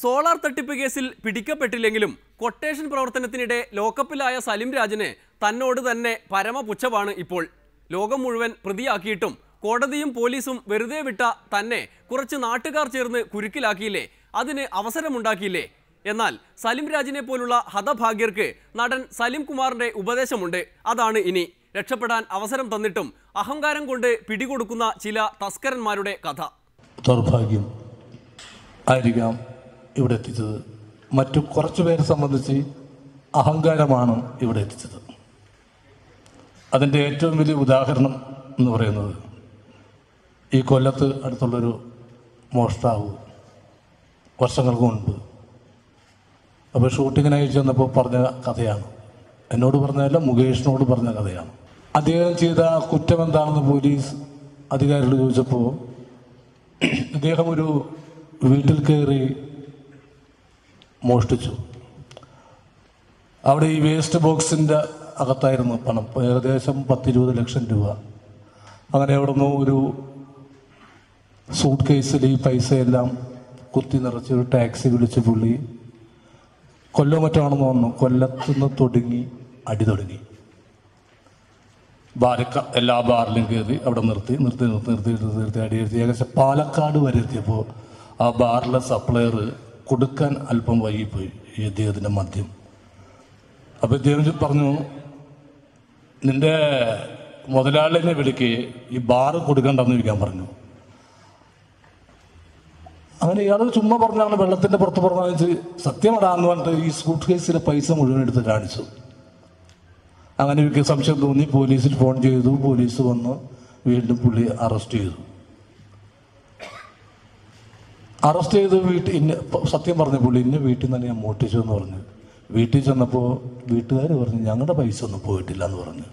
Solar തട്ടിപ്പ് കേസിൽ പിടിക്കപ്പെട്ടില്ലെങ്കിലും quotation പ്രവർത്തനത്തിനിടെ ലോക്കപ്പിലായ Salim രാജനെ തന്നോട് തന്നെ പരമപുച്ഛമാണ് ഇപ്പോൾ. ലോകം മുഴുവൻ പ്രതിയാക്കിയിട്ടും കോടതിയും പോലീസും വെറുതെ വിട്ട തന്നെ കുറച്ച് നാട്ടുകാർ ചേർന്ന് കുരുക്കിലാക്കിയില്ലേ? അതിന് അവസരമുണ്ടാക്കിയില്ലേ? എന്നാൽ സലിം രാജിനെ പോലുള്ള ഹതഭാഗ്യർക്ക് നടൻ സലിം കുമാറിന്റെ ഉപദേശമുണ്ട്. അതാണ് ഇനി. രക്ഷപ്പെടാൻ അവസരം തന്നിട്ടും അഹങ്കാരം കൊണ്ട് പിടികൊടുക്കുന്ന ചില തസ്കരന്മാരുടെ കഥ. ദൗർഭാഗ്യം ആയിരിക്കാം. ഇവിടെ എത്തിച്ചത്. മറ്റു കുറച്ചു പേരെ സംബന്ധിച്ച് അഹങ്കാരമാണ് ഇവിടെ എത്തിച്ചത്. അതിന്റെ ഏറ്റവും വലിയ ഉദാഹരണം എന്ന് പറയുന്നത് ഈ കൊല്ലത്ത് അടുത്തുള്ളൊരു മോഷ്ടാവ് വർഷങ്ങൾക്ക് മുൻപ് അപ്പോൾ ഷൂട്ടിങ്ങിനായി ചെന്നപ്പോൾ പറഞ്ഞ കഥയാണ്. എന്നോട് പറഞ്ഞതല്ല മുകേഷിനോട് പറഞ്ഞ കഥയാണ്. അദ്ദേഹം ചെയ്ത കുറ്റം എന്താണെന്ന് പോലീസ് അധികാരികൾ ചോദിച്ചപ്പോൾ അദ്ദേഹം ഒരു വീട്ടിൽ കയറി മോഷ്ടിച്ചു. അവിടെ ഈ വേസ്റ്റ് ബോക്സിന്റെ അകത്തായിരുന്നു പണം. ഏകദേശം പത്തിരുപത് ലക്ഷം രൂപ. അങ്ങനെ അവിടെ നിന്ന് ഒരു സൂട്ട് കേസിൽ ഈ പൈസയെല്ലാം കുത്തി നിറച്ച് ഒരു ടാക്സി വിളിച്ച് പുള്ളി കൊല്ലം മറ്റാണെന്ന് തോന്നുന്നു. കൊല്ലത്തുനിന്ന് തുടങ്ങി അടി തുടങ്ങി. ബാരക്ക എല്ലാ ബാറിലും കയറി അവിടെ നിർത്തി നിർത്തി നിർത്തി നിർത്തി നിർത്തി നിർത്തി അടി നിർത്തി. ഏകദേശം പാലക്കാട് വരെ എത്തിയപ്പോൾ ആ ബാറിലെ സപ്ലയർ കൊടുക്കാൻ അല്പം വൈകിപ്പോയി. ഈ അദ്ദേഹത്തിന്റെ മദ്യം? അപ്പോൾ ഇദ്ദേഹം പറഞ്ഞു നിന്റെ മുതലാളിനെ വിളിക്ക് ഈ ബാറ് കൊടുക്കണ്ടെന്ന് ചോദിക്കാൻ പറഞ്ഞു. അങ്ങനെ ഇയാൾ ചുമ്മാ പറഞ്ഞാണ് വെള്ളത്തിന്റെ പുറത്ത് പറഞ്ഞാൽ സത്യമടാന്ന് പറഞ്ഞിട്ട് ഈ സൂട്ട് കേസിലെ പൈസ മുഴുവൻ എടുത്ത് കാണിച്ചു. അങ്ങനെ സംശയം തോന്നി പോലീസിൽ ഫോൺ ചെയ്തു പോലീസ് വന്ന് വീണ്ടും പുള്ളി അറസ്റ്റ് ചെയ്തു. അറസ്റ്റ് ചെയ്ത് വീട്ടിൽ ഇന്ന സത്യം പറഞ്ഞ പുള്ളി ഇന്ന വീട്ടിൽ നിന്ന് ഞാൻ മോട്ടിച്ചു എന്ന് പറഞ്ഞു. വീട്ടിൽ ചെന്നപ്പോൾ വീട്ടുകാർ പറഞ്ഞു ഞങ്ങളുടെ പൈസ ഒന്നും പോയിട്ടില്ല എന്ന് പറഞ്ഞു.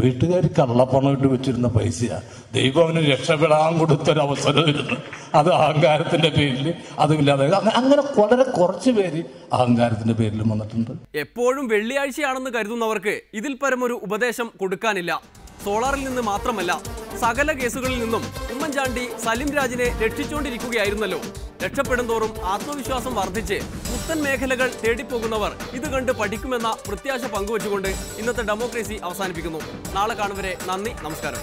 വീട്ടുകാർ കള്ളപ്പണം ഇട്ട് വെച്ചിരുന്ന പൈസയാണ് ദൈവം അവന് രക്ഷപ്പെടാൻ കൊടുത്തൊരവസരമായിരുന്നു അത് അഹങ്കാരത്തിന്റെ പേരിൽ അതുമില്ലാതെ അങ്ങനെ വളരെ കുറച്ച് പേര് അഹങ്കാരത്തിന്റെ പേരിൽ വന്നിട്ടുണ്ട്. എപ്പോഴും വെള്ളിയാഴ്ചയാണെന്ന് കരുതുന്നവർക്ക് ഇതിൽ പരമൊരു ഉപദേശം കൊടുക്കാനില്ല. സോളാറിൽ നിന്ന് മാത്രമല്ല സകല കേസുകളിൽ നിന്നും ഉമ്മൻചാണ്ടി സലിം രാജിനെ രക്ഷിച്ചുകൊണ്ടിരിക്കുകയായിരുന്നല്ലോ രക്ഷപ്പെടും തോറും ആത്മവിശ്വാസം വർദ്ധിച്ച് പുത്തൻ മേഖലകൾ തേടിപ്പോകുന്നവർ ഇത് കണ്ട് പഠിക്കുമെന്ന പ്രത്യാശ പങ്കുവച്ചുകൊണ്ട് ഇന്നത്തെ ഡെമോക്രസി അവസാനിപ്പിക്കുന്നു. നാളെ കാണുവരെ നന്ദി നമസ്കാരം.